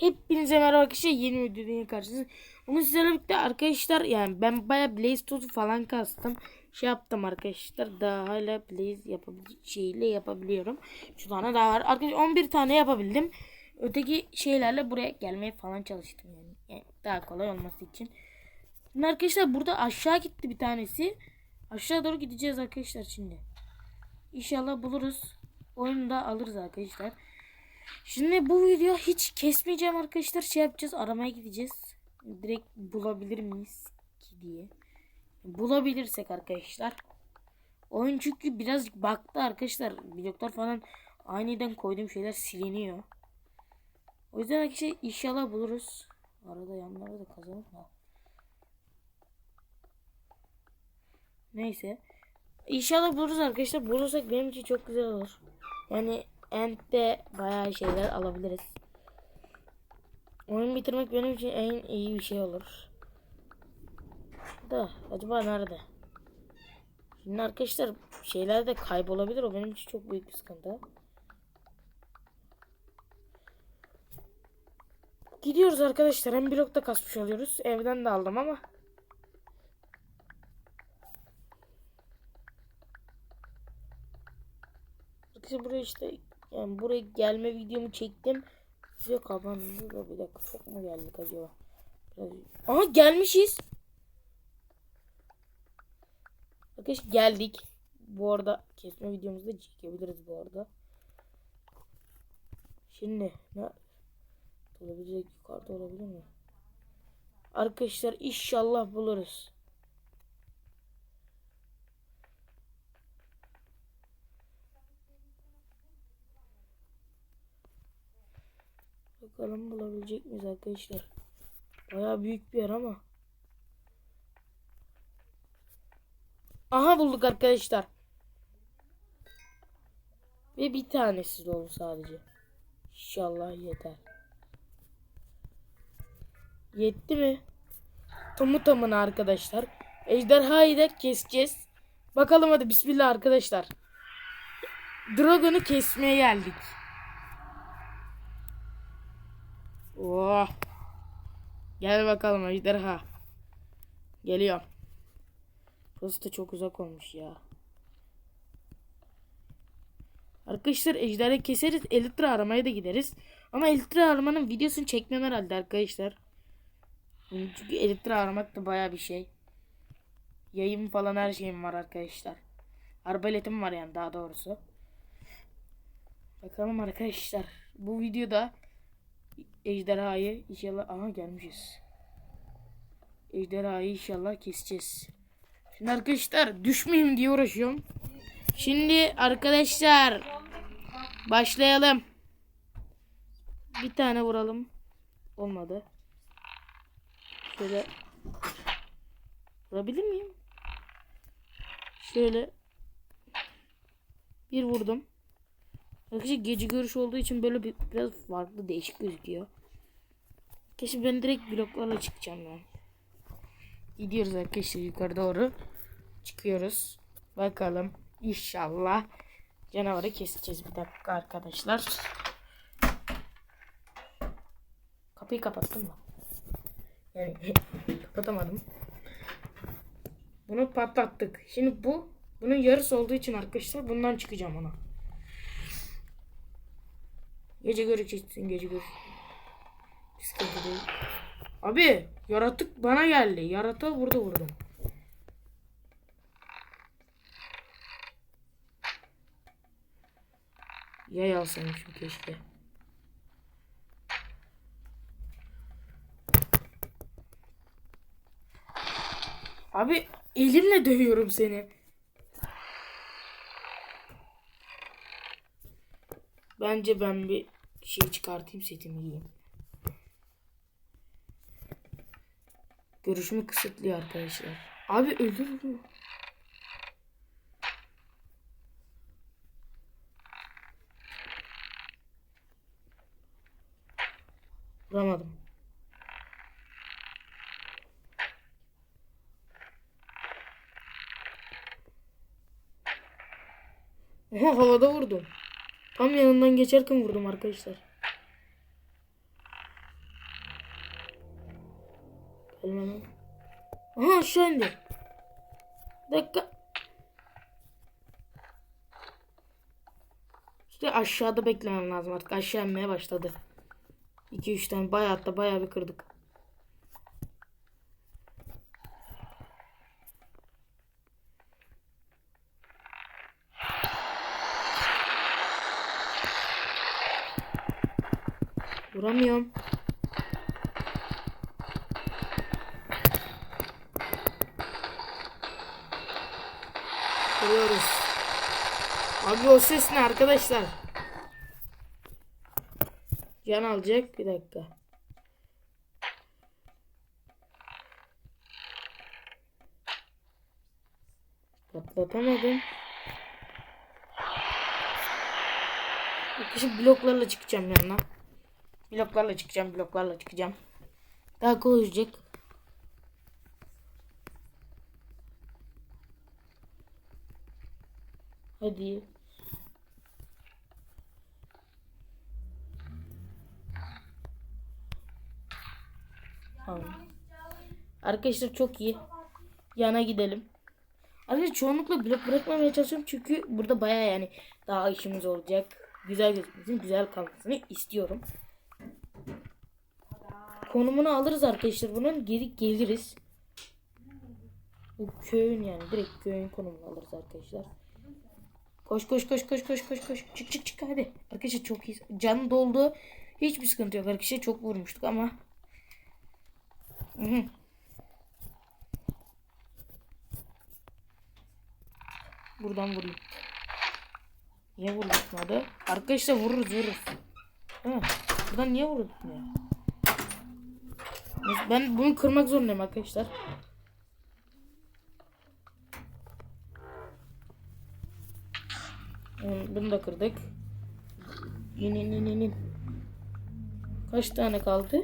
Hepinize merhaba arkadaşlar yeni videoda karşınızda. Bugün sizlerle birlikte arkadaşlar yani ben baya Blaze tozu falan kastım. Şey yaptım arkadaşlar daha hala Blaze yapabil şeyle yapabiliyorum. Şu tane daha var. Arkadaşlar 11 tane yapabildim. Öteki şeylerle buraya gelmeye falan çalıştım yani. yani daha kolay olması için. Şimdi arkadaşlar burada aşağı gitti bir tanesi. Aşağı doğru gideceğiz arkadaşlar şimdi. İnşallah buluruz. Oyunu da alırız arkadaşlar. Şimdi bu video hiç kesmeyeceğim arkadaşlar. Şey yapacağız. Aramaya gideceğiz. Direkt bulabilir miyiz ki diye. Bulabilirsek arkadaşlar. Oyun çünkü biraz baktı arkadaşlar. Bloklar falan aniden koyduğum şeyler siliniyor. O yüzden arkadaşlar inşallah buluruz. Arada yanlara da kazalım da. Neyse. İnşallah buluruz arkadaşlar. Bulursak benim için çok güzel olur. Yani End'de bayağı şeyler alabiliriz. Oyun bitirmek benim için en iyi bir şey olur. Da acaba nerede? Şimdi arkadaşlar şeyler de kaybolabilir. O benim için çok büyük bir sıkıntı. Gidiyoruz arkadaşlar. Hem blokta kasmış oluyoruz. Evden de aldım ama. Arkadaşlar buraya işte yani buraya gelme videomu çektim. Size kapandı bir dakika çok mu geldik acaba? Aha gelmişiz. Arkadaşlar geldik. Bu arada kesme videomuzu da çekebiliriz bu arada. Şimdi ne olabilecek yukarıda olabilir mi? Arkadaşlar inşallah buluruz. Bakalım bulabilecek miyiz arkadaşlar? Baya büyük bir yer ama. Aha bulduk arkadaşlar. Ve bir tanesi dolu sadece. İnşallah yeter. Yetti mi? Tamı tamına arkadaşlar. Ejderhayı da keseceğiz. Bakalım hadi bismillah arkadaşlar. Dragon'u kesmeye geldik. Oh. Gel bakalım ejderha. Geliyor. Burası da çok uzak olmuş ya. Arkadaşlar ejderha keseriz. Elitra aramaya da gideriz. Ama elitra aramanın videosunu çekmem herhalde arkadaşlar. Çünkü elitra aramak da baya bir şey. Yayım falan her şeyim var arkadaşlar. Arbaletim var yani daha doğrusu. Bakalım arkadaşlar. Bu videoda ejderhayı inşallah aha gelmişiz. Ejderhayı inşallah keseceğiz. Şimdi arkadaşlar düşmeyeyim diye uğraşıyorum. Şimdi arkadaşlar başlayalım. Bir tane vuralım. Olmadı. Şöyle vurabilir miyim? Şöyle bir vurdum. Arkadaşlar gece görüş olduğu için böyle bir, biraz farklı değişik gözüküyor. Keşke ben direkt bloklarla çıkacağım ben. Gidiyoruz arkadaşlar yukarı doğru. Çıkıyoruz. Bakalım inşallah canavarı keseceğiz bir dakika arkadaşlar. Kapıyı kapattım mı? Yani kapatamadım. Bunu patlattık. Şimdi bu bunun yarısı olduğu için arkadaşlar bundan çıkacağım ona. Gece göreceksin gece gör. Abi yaratık bana geldi. Yaratığa burada vurdum. Yay alsaymışım keşke. Abi elimle dövüyorum seni. Bence ben bir şey çıkartayım setimi giyeyim. Görüşümü kısıtlıyor arkadaşlar. Abi öldür bunu. Vuramadım. Oha havada vurdum. Tam yanından geçerken vurdum arkadaşlar. Gelme lan. Aha aşağı indi. Dakika. İşte aşağıda beklemem lazım artık. Aşağı inmeye başladı. 2-3 tane bayağı hatta bayağı bir kırdık. Vuramıyorum. Vuruyoruz. Abi o ses ne arkadaşlar? Can alacak. Bir dakika. Patlatamadım. Şimdi bloklarla çıkacağım yanına. Bloklarla çıkacağım, bloklarla çıkacağım. Daha kolay. Hadi. Arkadaşlar çok iyi. Yana gidelim. Arkadaşlar çoğunlukla blok bırakmamaya çalışıyorum çünkü burada baya yani daha işimiz olacak. Güzel gözükmesini, güzel kalmasını istiyorum. Konumunu alırız arkadaşlar bunun. Geri geliriz. Bu köyün yani direkt köyün konumunu alırız arkadaşlar. Koş koş koş koş koş koş koş. Çık çık çık hadi. Arkadaşlar çok iyi. Canı doldu. Hiçbir sıkıntı yok arkadaşlar. Çok vurmuştuk ama. Hı hı. Buradan vurayım. Niye vurulmadı? Arkadaşlar vururuz vururuz. Değil? Buradan niye vurulmuyor? Ben bunu kırmak zorundayım arkadaşlar. Hmm, Bunu da kırdık. İn in in in. Kaç tane kaldı?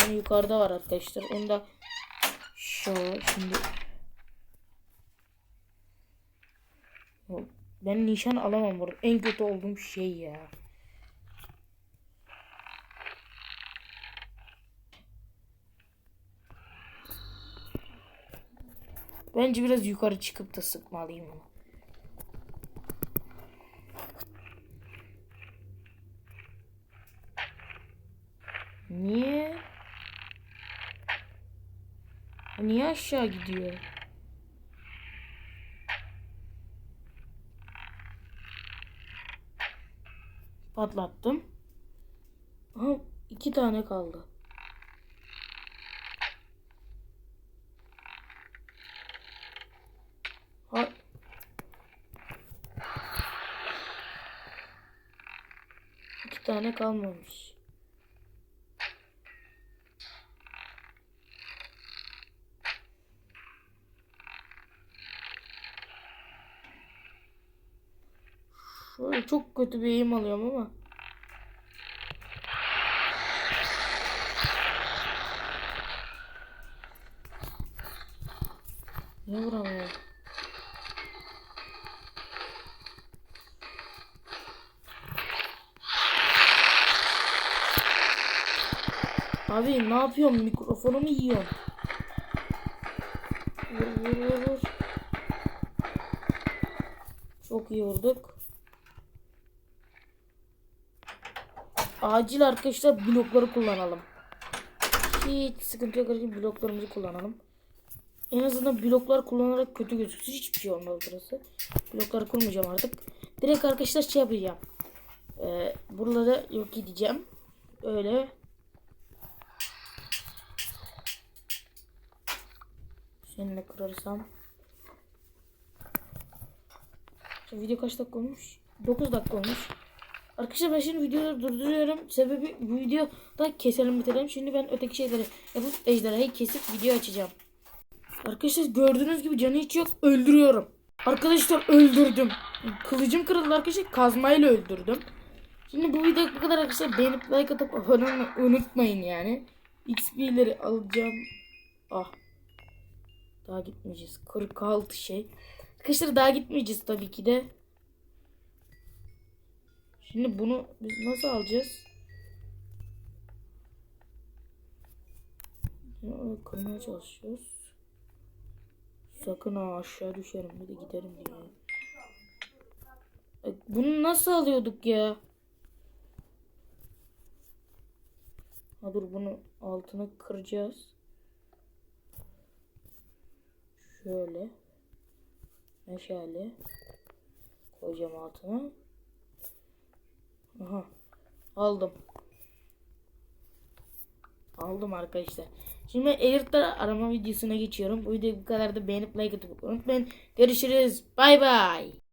Yani yukarıda var arkadaşlar. Onu da şöyle şimdi ben nişan alamam burada. En kötü olduğum şey ya. Bence biraz yukarı çıkıp da sıkmalıyım onu. Niye? Niye aşağı gidiyor? Patlattım. Aha, iki tane kaldı. Ha. İki tane kalmamış. Şöyle çok kötü bir eğim alıyorum ama. Niye vuramıyorum? Abi ne yapıyorum? Mikrofonumu yiyorum. Vur vur vur vur. Çok iyi vurduk. Acil arkadaşlar blokları kullanalım. Hiç sıkıntı yok arkadaşlar bloklarımızı kullanalım. En azından bloklar kullanarak kötü gözüksün. Hiçbir şey olmadı burası. Blokları kurmayacağım artık. Direkt arkadaşlar şey yapacağım. Ee, buraları yok edeceğim. Öyle. Seninle kırarsam. Şimdi video kaç dakika olmuş? 9 dakika olmuş. Arkadaşlar ben şimdi videoyu durduruyorum. Sebebi bu videoda keselim bitirelim. Şimdi ben öteki şeyleri yapıp ejderhayı kesip video açacağım. Arkadaşlar gördüğünüz gibi canı hiç yok. Öldürüyorum. Arkadaşlar öldürdüm. Kılıcım kırıldı arkadaşlar. Kazmayla öldürdüm. Şimdi bu video bu kadar arkadaşlar. Beğenip like atıp abone unutmayın yani. XP'leri alacağım. Ah. Daha gitmeyeceğiz. 46 şey. Arkadaşlar daha gitmeyeceğiz tabii ki de. Şimdi bunu biz nasıl alacağız? Ya, Kırmaya çalışıyoruz. Sakın ha aşağı düşerim bir de giderim diye. E, Bunu nasıl alıyorduk ya? Ha dur bunu altını kıracağız. Şöyle. Meşale. Koyacağım altına. Aha. Aldım. Aldım arkadaşlar. Şimdi Air'da arama videosuna geçiyorum. Bu video bu kadar da beğenip like atıp unutmayın. Görüşürüz. Bay bay.